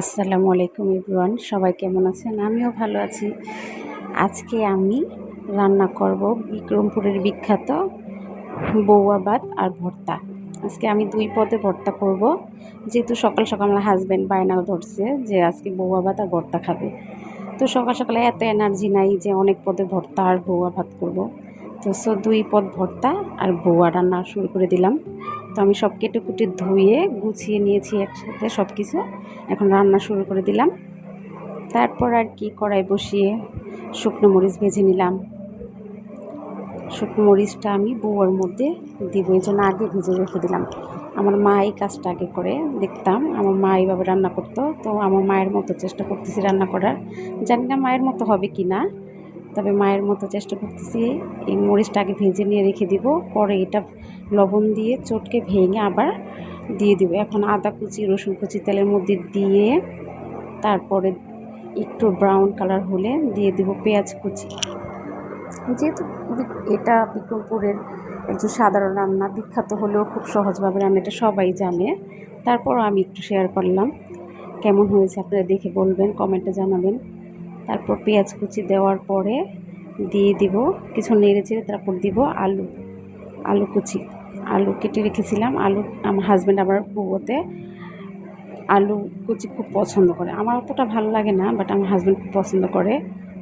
আসসালামু আলাইকুম ইব্রুয়ান সবাই কেমন আছেন? আমিও ভালো আছি। আজকে আমি রান্না করব বিক্রমপুরের বিখ্যাত বৌয়া ভাত আর ভর্তা। আজকে আমি দুই পদে ভর্তা করব। যেহেতু সকাল সকাল আমার হাজব্যান্ড বায়নাও ধরছে যে আজকে বৌয়া ভাত আর ভর্তা খাবে। তো সকাল সকালে এত এনার্জি নাই যে অনেক পদে ভর্তা আর বৌয়া ভাত করব। তো সো দুই পদ ভর্তা আর বৌয়া রান্না শুরু করে দিলাম। তো আমি সব কেটে কুটে ধুয়ে, গুছিয়ে নিয়েছি একসাথে সব কিছু এখন রান্না শুরু করে দিলাম। তারপর আর কি কড়াই বসিয়ে শুকনো মরিচ ভেজে নিলাম। শুকনো মরিচটা আমি বউয়ার মধ্যে দিব, এই জন্য আগে ভেজে রেখে দিলাম। আমার মা এই কাজটা আগে করে, দেখতাম। আমার মা এইভাবে রান্না করতো, তো আমার মায়ের মতো চেষ্টা করতেছি রান্না করার। জানি না মায়ের মতো হবে কি না তবে মায়ের মতো চেষ্টা করতেছি, এই মরিচটা আগে ভেজে নিয়ে রেখে দিব, পরে এটা লবণ দিয়ে চটকে ভেঙে আবার দিয়ে দিব। এখন আদা কুচি, রসুন কুচি, তেলের মধ্যে দিয়ে তারপরে একটু ব্রাউন কালার হলে দিয়ে দিব পেঁয়াজ কুচি। যেহেতু এটা বিক্রমপুরের একটু সাধারণ রান্না, বিখ্যাত হলেও খুব সহজভাবে রান্নাটা সবাই জানে। তারপরও আমি একটু শেয়ার করলাম। কেমন হয়েছে আপনারা দেখে বলবেন কমেন্টে জানাবেন। তারপর পেঁয়াজ কুচি দেওয়ার পরে দিয়ে দিব কিছু নেড়ে চেড়ে তারপর দিব আলু আলু কুচি। আলু কেটে রেখেছিলাম। আলু আমার হাজব্যান্ড আবার বউতে আলু কুচি খুব পছন্দ করে। আমার অতটা ভালো লাগে না বাট আমার হাজব্যান্ড খুব পছন্দ করে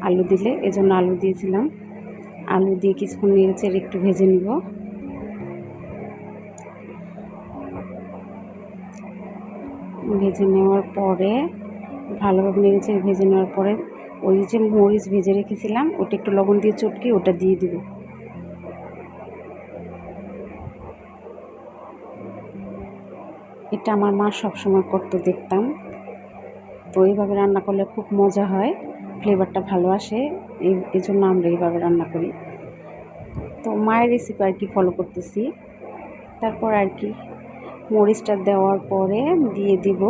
আলু দিলে। এজন্য আলু দিয়েছিলাম। আলু দিয়ে কিছুক্ষণ নেড়ে চেড়ে একটু ভেজে নিব। ভেজে নেওয়ার পরে ভালোভাবে নেড়ে চেড়ে ভেজে নেওয়ার পরে ওই যে মরিচ ভেজে রেখেছিলাম, ওটা একটু লবণ দিয়ে চটকে ওটা দিয়ে দিব। এটা আমার মা সবসময় করতো দেখতাম। তো এইভাবে রান্না করলে খুব মজা হয়, ফ্লেভারটা ভালো আসে, এই জন্য আমরা এইভাবে রান্না করি। তো মায়ের রেসিপি আর কি ফলো করতেছি। তারপর আর কি, মরিচটা দেওয়ার পরে দিয়ে দিব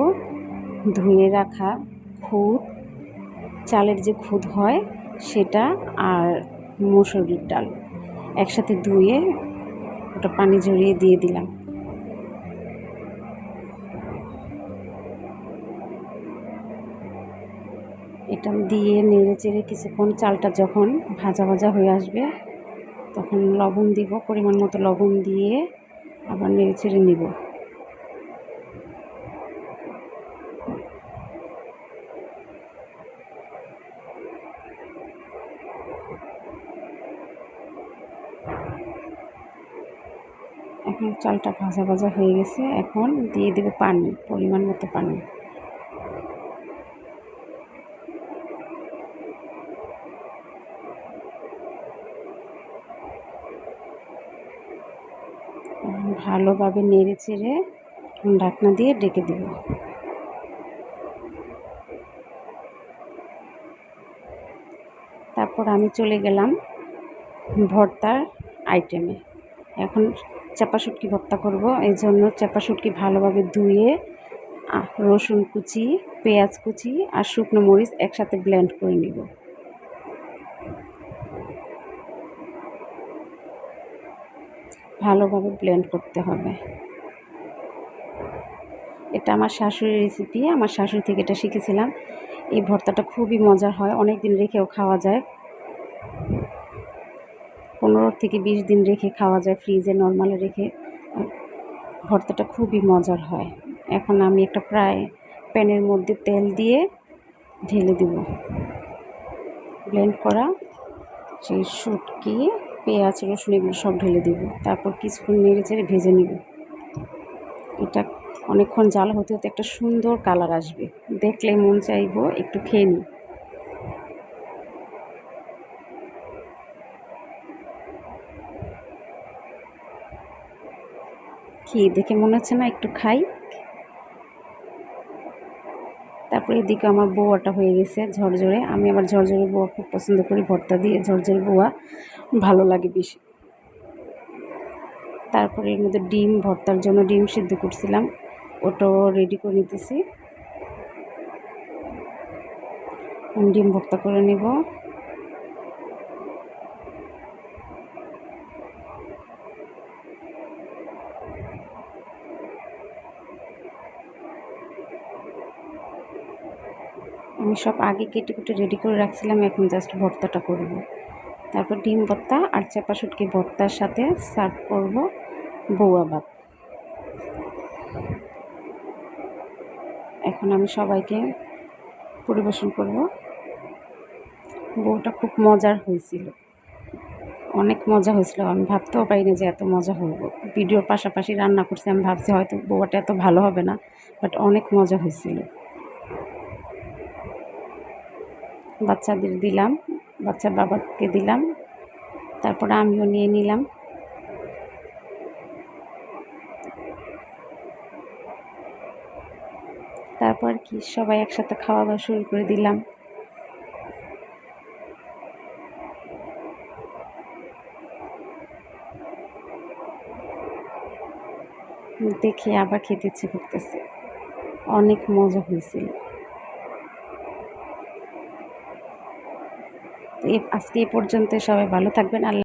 ধুয়ে রাখা খুদ চালের যে খুদ হয় সেটা আর মুসুরির ডাল। একসাথে ধুয়ে ওটা পানি ঝরিয়ে দিয়ে দিলাম। এটা দিয়ে নেড়ে চেড়ে কিছুক্ষণ চালটা যখন ভাজা ভাজা হয়ে আসবে, তখন লবণ দিব, পরিমাণ মতো লবণ দিয়ে আবার নেড়ে চেড়ে নিব। এখন চালটা ভাজা ভাজা হয়ে গেছে। এখন দিয়ে দেবো পানি, পরিমাণ মতো পানি। ভালোভাবে নেড়ে চেড়ে ঢাকনা দিয়ে ডেকে দেব। তারপর আমি চলে গেলাম ভর্তার আইটেমে এখন চাপা শুটকি ভর্তা করব। এই জন্য চাপা শুটকি ভালোভাবে ধুয়ে রসুন কুচি, পেঁয়াজ কুচি আর শুকনো মরিচ একসাথে ব্লেন্ড করে নিব। ভালোভাবে ব্লেন্ড করতে হবে। এটা আমার শাশুড়ির রেসিপি আমার শাশুড়ি থেকে এটা শিখেছিলাম। এই ভর্তাটা খুবই মজার হয় অনেক দিন রেখেও খাওয়া যায়। পনেরো থেকে বিশ দিন রেখে খাওয়া যায় ফ্রিজে নর্মালে রেখে। ভর্তাটা খুবই মজার হয়। এখন আমি একটা প্রায় প্যানের মধ্যে তেল দিয়ে ঢেলে দেব। ব্লেন্ড করা সেই শুটকি, পেঁয়াজ, রসুন এগুলো সব ঢেলে দেব। তারপর কিছুক্ষণ নেড়ে চেড়ে ভেজে নেব। এটা অনেকক্ষণ জাল হতে হতে একটা সুন্দর কালার আসবে। দেখলে মন চাইব একটু খেয়ে নিই। কি দেখে মনে হচ্ছে না একটু খাই। তারপরে এদিকে আমার বোয়াটা হয়ে গেছে ঝরঝরে। আমি আবার ঝরঝরে বোয়া খুব পছন্দ করি, ভর্তা দিয়ে ঝরঝরে বোয়া ভালো লাগে বেশি। তারপরে এর মধ্যে ডিম, ভর্তার জন্য ডিম সিদ্ধ করছিলাম। ওটাও রেডি করে নিতেছি। ডিম ভর্তা করে নেব। আমি সব আগে কেটে কুটে রেডি করে রাখছিলাম, এখন জাস্ট ভর্তাটা করব। তারপর ডিম ভর্তা আর চাপা শুটকি ভর্তার সাথে সার্ভ করব বৌয়া ভাত। এখন আমি সবাইকে পরিবেশন করব। বউটা খুব মজার হয়েছিল। অনেক মজা হয়েছিল। আমি ভাবতেও পারিনি যে এত মজা হইব। ভিডিওর পাশাপাশি রান্না করছি, আমি ভাবছি হয়তো বউটা এত ভালো হবে না বাট অনেক মজা হয়েছিল। বাচ্চাদের দিলাম, বাচ্চার বাবাকে দিলাম, তারপরে আমিও নিয়ে নিলাম। তারপর কি, সবাই একসাথে খাওয়া দাওয়া শুরু করে দিলাম। দেখে আবার খেতে ইচ্ছে করতেছে। অনেক মজা হয়েছিল তো এ- আজকে এই পর্যন্ত সবাই ভালো থাকবেন। আল্লাহ